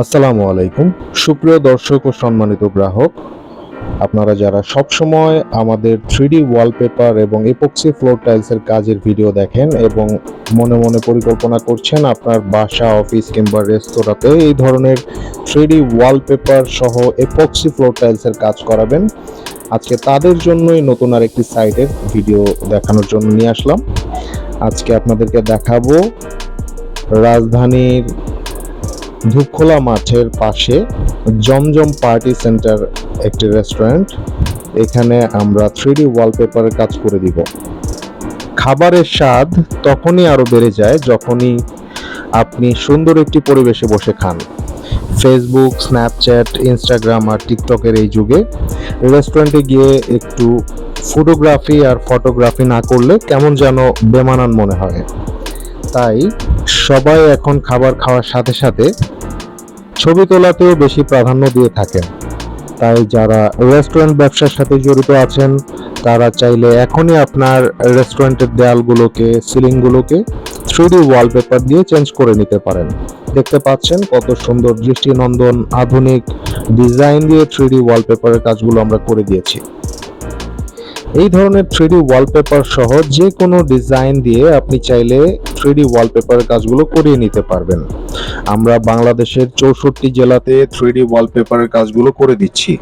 আসসালামু আলাইকুম। সুপ্রিয় দর্শক ও সম্মানিত গ্রাহক, আপনারা যারা সবসময় আমাদের থ্রিডি ওয়ালপেপার এবং এপক্সি ফ্লোর টাইলসের কাজের ভিডিও দেখেন এবং মনে মনে পরিকল্পনা করছেন আপনার বাসা, অফিস কিংবা রেস্তোরাঁতে এই ধরনের থ্রিডি ওয়ালপেপার সহ এপক্সি ফ্লোর টাইলসের কাজ করাবেন, আজকে তাদের জন্যই নতুন আরেকটি সাইটের ভিডিও দেখানোর জন্য নিয়ে আসলাম। আজকে আপনাদেরকে দেখাবো রাজধানীর ধূপখোলা মাঠের পাশে জমজম পার্টি সেন্টার একটি রেস্টুরেন্ট। এখানে আমরা থ্রি থ্রিডি ওয়ালপেপারের কাজ করে দিব। খাবারের স্বাদ তখনই আরও বেড়ে যায় যখনই আপনি সুন্দর একটি পরিবেশে বসে খান। ফেসবুক স্ন্যাপচ্যাট ইনস্টাগ্রাম আর টিকটকের এই যুগে রেস্টুরেন্টে গিয়ে একটু ফটোগ্রাফি আর ফটোগ্রাফি না করলে কেমন যেন বেমানান মনে হয়। তাই সবাই এখন খাবার খাওয়ার সাথে সাথে ছবি তোলাতেও বেশি প্রাধান্য দিয়ে থাকেন। তাই যারা রেস্টুরেন্ট ব্যবসার সাথে জড়িত আছেন, তারা চাইলে এখনই আপনার রেস্টুরেন্টের দেয়ালগুলোকে, সিলিংগুলোকে থ্রিডি ওয়ালপেপার দিয়ে চেঞ্জ করে নিতে পারেন। দেখতে পাচ্ছেন কত সুন্দর দৃষ্টিনন্দন, আধুনিক ডিজাইন দিয়ে থ্রিডি ওয়ালপেপারের কাজগুলো আমরা করে দিয়েছি। এই ধরনের থ্রিডি ওয়ালপেপার সহ যে কোনো ডিজাইন দিয়ে আপনি চাইলে থ্রিডি ওয়ালপেপারের কাজগুলো করিয়ে নিতে পারবেন। আমরা বাংলাদেশের চৌষট্টি জেলাতে থ্রিডি ওয়ালপেপারের কাজগুলো করে দিচ্ছি।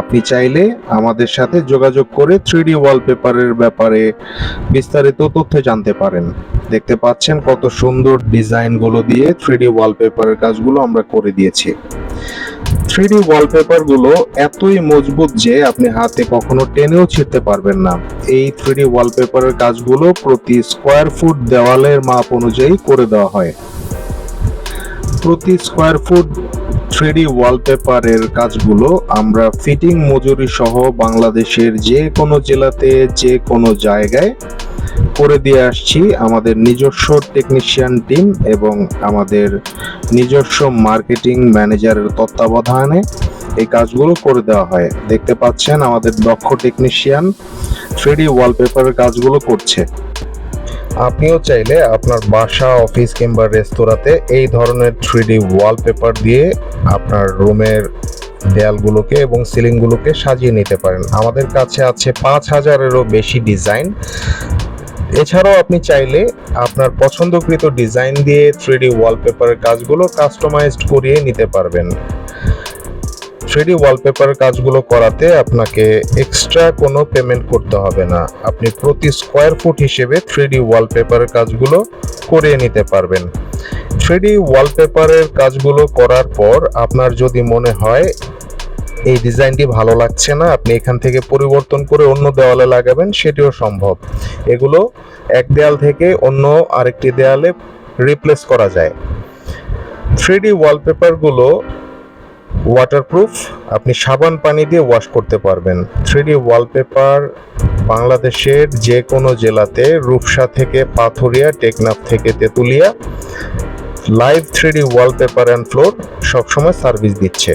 আপনি চাইলে আমাদের সাথে যোগাযোগ করে থ্রিডি ওয়ালপেপারের ব্যাপারে বিস্তারিত তথ্য জানতে পারেন। দেখতে পাচ্ছেন কত সুন্দর ডিজাইনগুলো দিয়ে থ্রিডি ওয়ালপেপারের কাজগুলো আমরা করে দিয়েছি। থ্রিডি ওয়ালপেপারগুলো এতই মজবুত যে আপনি হাতে কখনো টেনেও ছিঁড়তে পারবেন না। এই থ্রিডি ওয়ালপেপারের কাজগুলো প্রতি স্কোয়ার ফুট দেওয়ালের মাপ অনুযায়ী করে দেওয়া হয়। প্রতি square foot three three D ওয়ালপেপারের কাজগুলো আমরা ফিটিং মজুরি সহ বাংলাদেশের যে কোনো জেলাতে, যে কোনো জায়গায় করে দিয়ে আসছি আমাদের নিজস্ব টেকনিশিয়ান টিম এবং আমাদের নিজস্ব মার্কেটিং ম্যানেজারের তত্ত্বাবধানে এই কাজগুলো করে দেওয়া হয়। দেখতে পাচ্ছেন আমাদের দক্ষ টেকনিশিয়ান থ্রিডি ওয়ালপেপারের কাজগুলো করছে। আপনিও চাইলে আপনার বাসা অফিস কিংবা রেস্তোরাঁতে এই ধরনের থ্রিডি ওয়ালপেপার দিয়ে আপনার রুমের দেয়ালগুলোকে এবং সিলিংগুলোকে সাজিয়ে নিতে পারেন। আমাদের কাছে আছে পাঁচ হাজারেরও বেশি ডিজাইন এছাড়াও আপনি চাইলে আপনার পছন্দকৃত ডিজাইন দিয়ে থ্রিডি ওয়ালপেপারের কাজগুলো কাস্টমাইজড করিয়ে নিতে পারবেন। থ্রিডি ওয়ালপেপার কাজগুলো করাতে আপনাকে এক্সট্রা কোনো পেমেন্ট করতে হবে না। আপনি প্রতি স্কোয়ার ফুট হিসেবে থ্রিডি ওয়ালপেপারের কাজগুলো করিয়ে নিতে পারবেন। থ্রিডি ওয়ালপেপারের কাজগুলো করার পর আপনার যদি মনে হয় এই ডিজাইনটি ভালো লাগছে না, আপনি এখান থেকে পরিবর্তন করে অন্য দেওয়ালে লাগাবেন, সেটিও সম্ভব। এগুলো এক দেয়াল থেকে অন্য আরেকটি দেয়ালে রিপ্লেস করা যায়। থ্রিডি ওয়ালপেপারগুলো ওয়াটারপ্রুফ আপনি সাবান পানি দিয়ে ওয়াশ করতে পারবেন। থ্রিডি ওয়ালপেপার বাংলাদেশের যে কোনো জেলাতে, রূপসা থেকে পাথুরিয়া, টেকনাফ থেকে Tetulia live three D wallpaper and floor সবসময় সার্ভিস দিচ্ছে।